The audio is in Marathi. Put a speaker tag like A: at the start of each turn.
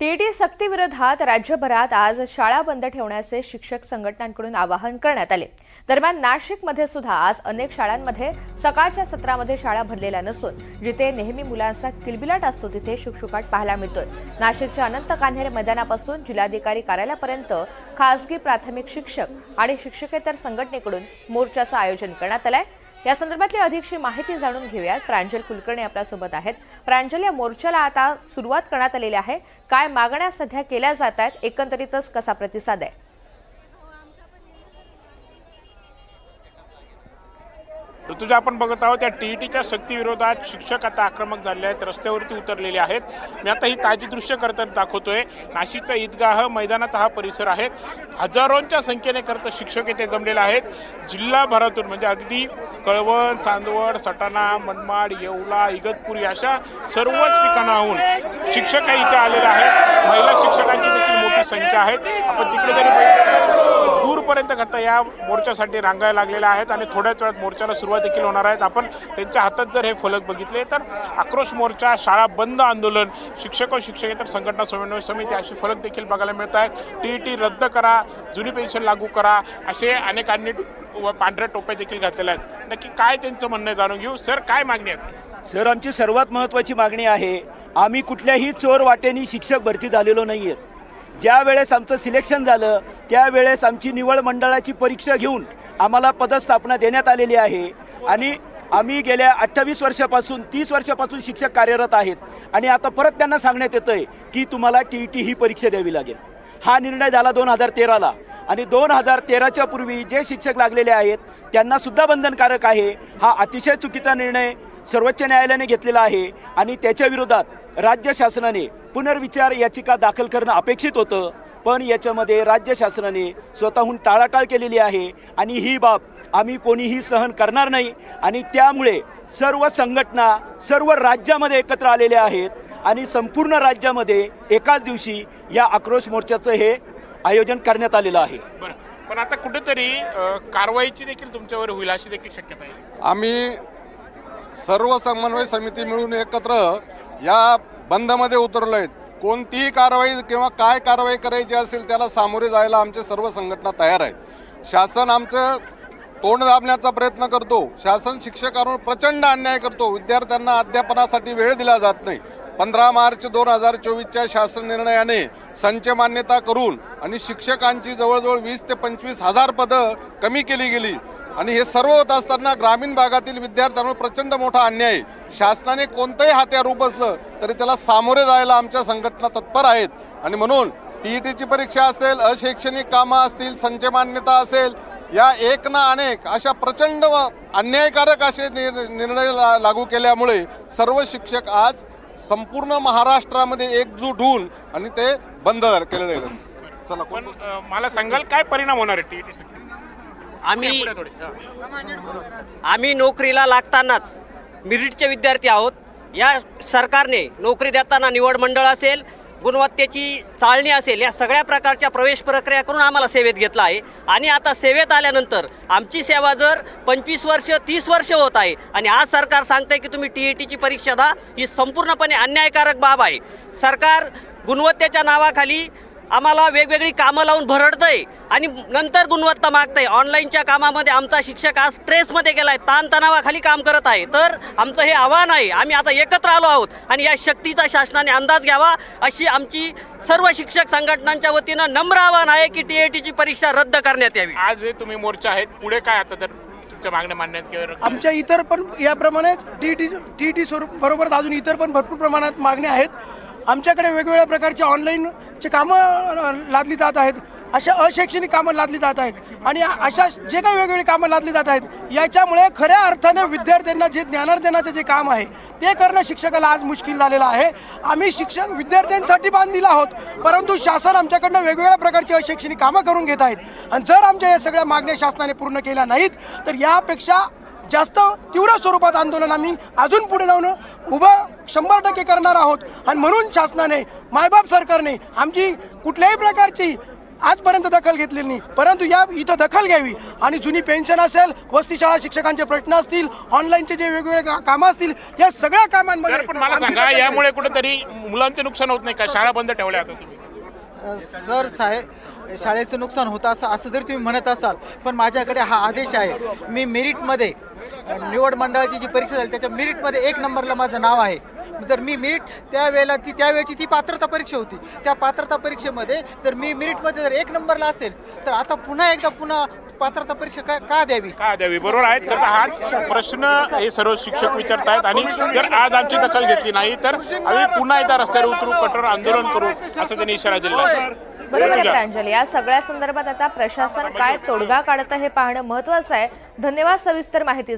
A: टीईटी सक्तीविरोधात राज्यभरात आज शाळा बंद ठेवण्याचे शिक्षक संघटनांकडून आवाहन करण्यात आले. दरम्यान नाशिकमध्ये सुद्धा आज अनेक शाळांमध्ये सकाळच्या सत्रामध्ये शाळा भरलेल्या नसून जिथे नेहमी मुलांचा किलबिलाट असतो तिथे शुकशुकाट पाहायला मिळतोय. नाशिकच्या अनंत कान्हेर मैदानापासून जिल्हाधिकारी कार्यालयापर्यंत खासगी प्राथमिक शिक्षक आणि शिक्षकेतर संघटनेकडून मोर्चाचं आयोजन करण्यात आलं आहे या संदर्भातली अधिकची माहिती जाणून घेऊयात. प्रांजल कुलकर्णी आपल्यासोबत आहेत. प्रांजल या मोर्चाला आता सुरुवात करण्यात आलेली आहे. काय मागण्या सध्या केल्या जात आहेत? एकंदरीतच कसा प्रतिसाद आहे?
B: ऋतुजा आपण बघत आहोत त्या टीईटीच्या सक्तीविरोधात शिक्षक आता आक्रमक झाले आहेत. रस्त्यावरती उतरलेले आहेत. मी आता ही ताजी दृश्य करताना दाखवतोय. नाशिकचा ईदगाह मैदानाचा हा परिसर आहे. हजारोंच्या संख्येने करता शिक्षक येथे जमलेले आहेत. जिल्हाभरातून म्हणजे अगदी कळवण चांदवड सटाणा मनमाड येवला इगतपुरी अशा सर्वच ठिकाणाहून शिक्षक काही इथे आलेले आहेत. महिला शिक्षकांची देखील मोठी संख्या आहे आपण तिकडे जरी दूरपर्यंत करता या मोर्चासाठी रांगायला लागलेल्या आहेत आणि थोड्याच वेळात मोर्चाला सुरुवात देखील होणार आहेत आपण त्यांच्या हातात जर हे फलक बघितले तर आक्रोश मोर्चा शाळा बंद आंदोलन शिक्षक व शिक्षकेतर संघटना समन्वय समिती असे फलक देखील बघायला मिळत आहेत. टी रद्द करा जुनी पेन्शन लागू करा असे अनेकांनी व पांढऱ्या टोप्या देखील घातलेल्या आहेत. नक्की काय त्यांचं म्हणणं आहे जाणून घेऊ. सर काय मागणी आहे?
C: सर आमची सर्वात महत्त्वाची मागणी आहे आम्ही कुठल्याही चोर वाटेनी शिक्षक भरती झालेलो नाही आहेत ज्या वेळेस आमचं सिलेक्शन झालं त्यावेळेस आमची निवड मंडळाची परीक्षा घेऊन आम्हाला पदस्थापना देण्यात आलेली आहे. आणि आम्ही गेल्या अठ्ठावीस वर्षापासून तीस वर्षापासून शिक्षक कार्यरत आहेत. आणि आता परत त्यांना सांगण्यात येतं आहे की तुम्हाला टी ई टी ही परीक्षा द्यावी लागेल. हा निर्णय झाला दोन हजार तेराला. आणि दोन हजार तेराच्या पूर्वी जे शिक्षक लागलेले आहेत त्यांना सुद्धा बंधनकारक आहे. हा अतिशय चुकीचा निर्णय सर्वोच्च न्यायालयाने घेतलेला आहे आणि त्याच्या विरोधात राज्य शासनाने पुनर्विचार याचिका दाखल करणं अपेक्षित होतं. पण याच्यामध्ये राज्य शासनाने स्वतःहून टाळाटाळ केलेली आहे आणि ही बाब आम्ही कोणीही सहन करणार नाही आणि त्यामुळे सर्व संघटना सर्व राज्यामध्ये एकत्र आलेल्या आहेत आणि संपूर्ण राज्यामध्ये एकाच दिवशी या आक्रोश मोर्चाचं हे आयोजन करण्यात आलेलं आहे.
B: पण आता कुठेतरी कारवाईची देखील तुमच्यावर होईल अशी देखील शक्यता आहे.
D: आम्ही सर्व समन्वय समिती मिळून एकत्र या बंदमध्ये उतरलो आहेत कोणतीही कारवाई किंवा काय कारवाई करायची असेल त्याला सामोरे जायला आमचे सर्व संघटना तयार आहेत. शासन आमचं तोंड दाबण्याचा प्रयत्न करतो. शासन शिक्षकांवर प्रचंड अन्याय करतो. विद्यार्थ्यांना अध्यापनासाठी वेळ दिला जात नाही. पंधरा मार्च दोन हजार चोवीसच्या शासन निर्णयाने संच मान्यता करून आणि शिक्षकांची जवळजवळ वीस ते पंचवीस हजार पदं कमी केली गेली आणि हे सर्व होत असताना ग्रामीण भागातील विद्यार्थ्यांवर प्रचंड मोठा अन्याय आहे. शासनाने कोणतंही हात्यार उपसलं तरी त्याला सामोरे जायला आमच्या संघटना तत्पर आहेत आणि म्हणून टीईटीची परीक्षा असेल अशैक्षणिक कामं असतील संच मान्यता असेल या एक ना अनेक अशा प्रचंड व अन्यायकारक असे निर्णय ला- लागू केल्यामुळे सर्व शिक्षक आज संपूर्ण महाराष्ट्रामध्ये एकजूट होऊन आणि ते बंद केलेले आहेत चला
B: पण
D: कोण
B: अ, मला सांगाल काय परिणाम होणार आहे टीईटी साठी
E: आम्ही
B: पुढे थोडे हा.
E: आम्ही नोकरीला लागतानाच मेरिटचे विद्यार्थी आहोत. या सरकारने नोकरी देताना निवड मंडळ असेल गुणवत्तेची चाळणी असेल या सगळ्या प्रकारच्या प्रवेश प्रक्रिया करून आम्हाला सेवेत घेतला आहे. आणि आता सेवेत आल्यानंतर आमची सेवा जर पंचवीस वर्ष तीस वर्ष होत आहे आणि आज सरकार सांगतंय की तुम्ही टी ई टीची परीक्षा द्या ही संपूर्णपणे अन्यायकारक बाब आहे. सरकार गुणवत्तेच्या नावाखाली आम्हाला वेगवेगळी कामं लावून भरडतंय आणि नंतर गुणवत्ता मागतंय. ऑनलाईनच्या कामामध्ये आमचा शिक्षक आज स्ट्रेसमध्ये गेलाय ताणतणावाखाली काम करत आहे. तर आमचं हे आव्हान आहे आम्ही आता एकत्र आलो आहोत आणि या शक्तीचा शासनाने अंदाज घ्यावा अशी आमची सर्व शिक्षक संघटनांच्या वतीनं नम्र आव्हान आहे की टी ए टीची परीक्षा रद्द करण्यात यावी.
B: आज हे तुम्ही मोर्चा आहेत पुढे काय आता तर तुमच्या मागण्या
F: आमच्या इतर पण याप्रमाणे टी टी टी टी स्वरूप बरोबरच अजून इतर पण भरपूर प्रमाणात मागण्या आहेत. आमच्याकडे वेगवेगळ्या प्रकारचे ची कामं लादली जात आहेत. अशा अशैक्षणिक कामं लादली जात आहेत. आणि अशा जे काही वेगवेगळी कामं लादली जात आहेत याच्यामुळे खऱ्या अर्थाने विद्यार्थ्यांना जे ज्ञानार्जनाचं जे काम आहे ते करणं शिक्षकाला आज मुश्किल झालेलं आहे. आम्ही शिक्षक विद्यार्थ्यांसाठी बांध दिला आहोत परंतु शासन आमच्याकडनं वेगवेगळ्या प्रकारची अशैक्षणिक कामं करून घेत आहेत. आणि जर आमच्या या सगळ्या मागण्या शासनाने पूर्ण केल्या नाहीत तर यापेक्षा जास्त तीव्र स्वरूपात आंदोलन आम्ही अजून पुढे जाऊन उभं शंभर टक्के करणार आहोत. आणि म्हणून शासनाने मायबाप सरकारने आमची कुठल्याही प्रकारची आजपर्यंत दखल घेतलेली नाही. परंतु या इथं दखल घ्यावी. आणि जुनी पेन्शन असेल वस्ती शाळा शिक्षकांचे प्रश्न असतील ऑनलाईनचे जे वेगवेगळे का- कामं असतील या सगळ्या कामांमध्ये
B: पण मला सांगा यामुळे कुठेतरी मुलांचे नुकसान होत नाही का? शाळा बंद ठेवल्या आता तुम्ही.
G: सर साहेब शाळेचं नुकसान होतं असं असं जर तुम्ही म्हणत असाल पण माझ्याकडे हा आदेश आहे. मी मेरिटमध्ये निवड मंडळाची जी परीक्षा झाली त्याच्या मेरिटमध्ये एक नंबरला माझं नाव आहे. जर मी मेरिट त्यावेळेला ती त्यावेळची ती पात्रता परीक्षा होती. त्या पात्रता परीक्षेमध्ये जर मी मेरिटमध्ये जर एक नंबरला असेल तर आता पुन्हा एकदा पुन्हा पात्रता परीक्षा का का द्यावी?
B: का द्यावी? बरोबर आहेत तर हाच प्रश्न हे सर्व शिक्षक विचारतायत आणि जर आज आमची दखल घेतली नाही तर आम्ही पुन्हा एकदा रस्त्यावर उतरू कठोर आंदोलन करू असं त्यांनी इशारा दिला. आहे
A: बरोबर आहे. प्रांजली. या सगळ्या संदर्भात आता प्रशासन काय तोडगा काढतं हे पाहणं महत्वाचं आहे. धन्यवाद सविस्तर माहिती